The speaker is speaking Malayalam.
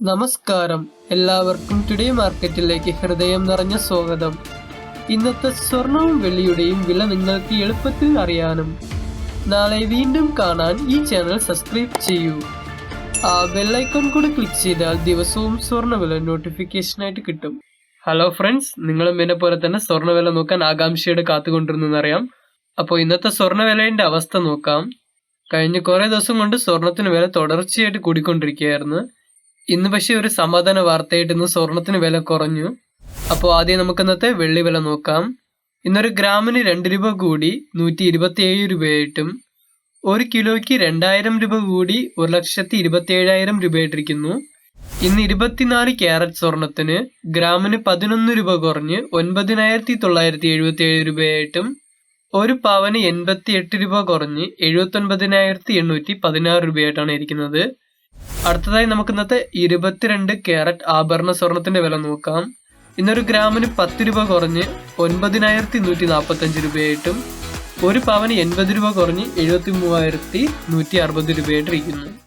നമസ്കാരം. എല്ലാവർക്കും ടുഡേ മാർക്കറ്റിലേക്ക് ഹൃദയം നിറഞ്ഞ സ്വാഗതം. ഇന്നത്തെ സ്വർണവും വെള്ളിയുടെയും വില നിങ്ങൾക്ക് എളുപ്പത്തിൽ അറിയാനും. നാളെ വീണ്ടും കാണാൻ ഈ ചാനൽ സബ്സ്ക്രൈബ് ചെയ്യൂ. ആ ബെല്ലൈക്കൺ കൂടി ക്ലിക്ക് ചെയ്താൽ ദിവസവും സ്വർണവില നോട്ടിഫിക്കേഷനായിട്ട് കിട്ടും. ഹലോ ഫ്രണ്ട്സ് നിങ്ങളും എന്നെ പോലെ തന്നെ സ്വർണവില നോക്കാൻ ആകാംക്ഷയോടെ കാത്തുകൊണ്ടിരുന്നെന്നറിയാം അപ്പോൾ ഇന്നത്തെ സ്വർണവിലയുടെ അവസ്ഥ നോക്കാം. കഴിഞ്ഞ കുറേ ദിവസം കൊണ്ട് സ്വർണത്തിന് വില തുടർച്ചയായിട്ട് കൂടിക്കൊണ്ടിരിക്കുകയായിരുന്നു. ഇന്ന് പക്ഷേ ഒരു സമാധാന വാർത്തയായിട്ട് ഇന്ന് സ്വർണത്തിന് വില കുറഞ്ഞു. അപ്പോൾ ആദ്യം നമുക്ക് ഇന്നത്തെ വെള്ളി വില നോക്കാം. ഇന്നൊരു ഗ്രാമിന് രണ്ട് രൂപ കൂടി നൂറ്റി ഇരുപത്തി ഏഴ് രൂപയായിട്ടും ഒരു കിലോയ്ക്ക് രണ്ടായിരം രൂപ കൂടി ഒരു ലക്ഷത്തി ഇരുപത്തി ഏഴായിരം രൂപയായിട്ടിരിക്കുന്നു. ഇന്ന് ഇരുപത്തിനാല് ക്യാരറ്റ് സ്വർണത്തിന് ഗ്രാമിന് പതിനൊന്ന് രൂപ കുറഞ്ഞ് ഒൻപതിനായിരത്തി തൊള്ളായിരത്തി എഴുപത്തി ഏഴ് രൂപയായിട്ടും ഒരു പവന് എൺപത്തി എട്ട് രൂപ കുറഞ്ഞ് എഴുപത്തി ഒൻപതിനായിരത്തി എണ്ണൂറ്റി പതിനാറ് രൂപയായിട്ടാണ് ഇരിക്കുന്നത്. അടുത്തതായി നമുക്ക് ഇന്നത്തെ ഇരുപത്തിരണ്ട് കാരറ്റ് ആഭരണ സ്വർണത്തിന്റെ വില നോക്കാം. ഇന്നൊരു ഗ്രാമിന് പത്ത് രൂപ കുറഞ്ഞ് ഒൻപതിനായിരത്തി നൂറ്റി നാൽപ്പത്തി അഞ്ച് രൂപയായിട്ടും ഒരു പവന് എൺപത് രൂപ കുറഞ്ഞ് എഴുപത്തി മൂവായിരത്തി നൂറ്റി അറുപത് രൂപയായിട്ടിരിക്കുന്നു.